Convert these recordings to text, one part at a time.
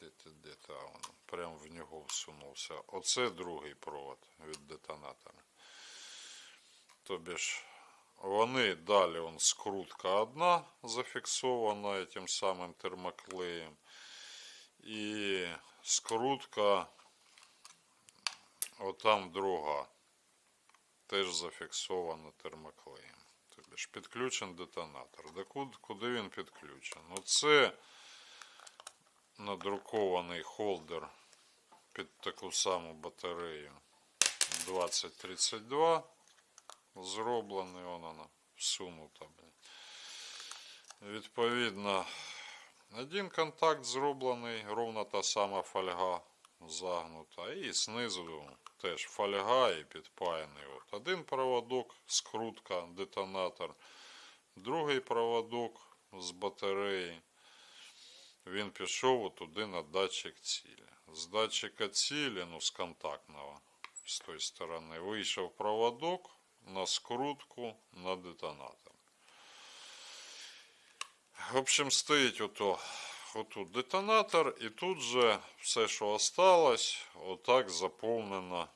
Де ти, де ти, а воно, прям в нього всунувся. Оце другий провод від детонатора. Тобі ж вони далі он скрутка одна зафіксована тим самим термоклеєм. І скрутка отам друга. Теж зафіксована термоклеєм. Тобі ж підключений детонатор. Де куди, він підключений? Ну надрукований холдер під таку саму батарею 2032 зроблений, вон вона всунута. Відповідно, один контакт зроблений, ровно та сама фольга загнута, і знизу теж фольга і підпаяний. От один проводок, скрутка, детонатор, другий проводок з батареї. Він пішов туди на датчик цілі. З датчика цілі, ну з контактного, з тої сторони, вийшов проводок на скрутку на детонатор. В общем, стоїть ото, отут детонатор, і тут же все, що осталось, отак заповнено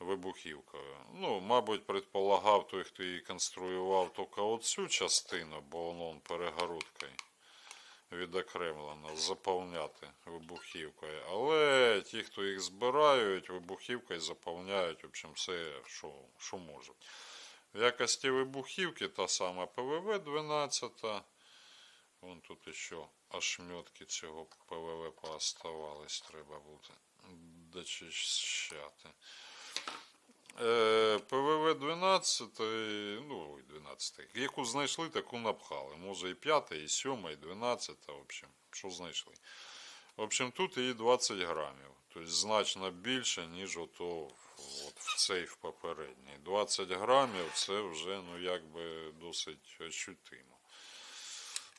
вибухівкою. Ну, мабуть, предполагав той, хто її конструював, тільки оцю частину, бо воно перегородкою відокремлено, заповняти вибухівкою. Але ті, хто їх збирають, вибухівкою заповняють, в общем, все, що, що можуть. В якості вибухівки та сама ПВВ-12. Вон тут ще ошметки цього ПВВ пооставались, треба буде дочищати. Е, ПВВ-12, ну, 12, яку знайшли, таку напхали. Може і 5, і 7, і 12, в общем, що знайшли. В общем, тут її 20 грамів. Тобто значно більше, ніж ото от в цей в попередній. 20 грамів це вже ну, якби досить ощутимо.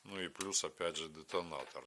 Ну і плюс, опять же, детонатор.